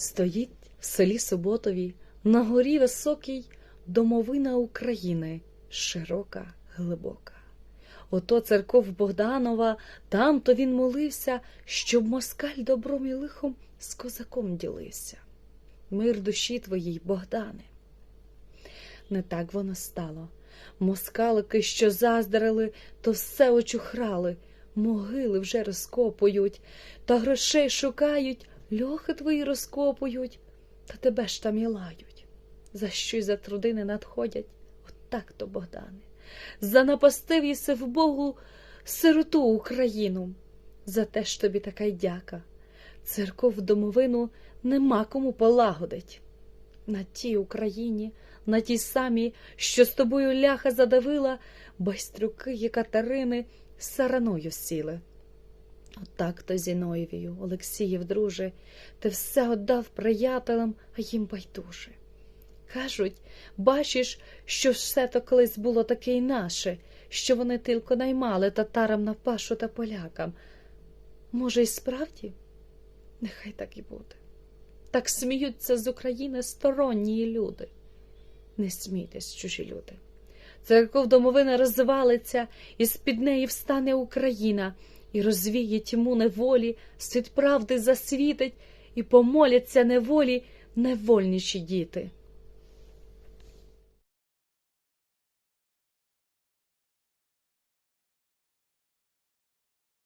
Стоїть в селі Суботові на горі високій домовина України, широка, глибока. Ото церков Богданова, там то він молився, щоб москаль добром і лихом з козаком ділився. Мир душі твоїй, Богдане. Не так воно стало. Москалики, що заздрили, то все очухрали, могили вже розкопують, та грошей шукають, льохи твої розкопують, та тебе ж там і лають. За що й за труди не надходять? От так то, Богдане. Занапастив єси в Богу сироту Україну. За те ж тобі така й дяка. Церков домовину нема кому полагодить. На тій Україні, на тій самій, що з тобою ляха задавила, байстрюки і Катерини сараною сіли. Отак то Зіноєвію, Олексіїв, друже, ти все отдав приятелям, а їм байдуже. Кажуть, бачиш, що все то колись було таке й наше, що вони тільки наймали татарам на пашу та полякам. Може, і справді? Нехай так і буде. Так сміються з України сторонні люди. Не смійтесь, чужі люди. Церков домовина розвалиться, і з-під неї встане Україна, і розвіє тьму неволі, світ правди засвітить, і помоляться неволі невольніші діти.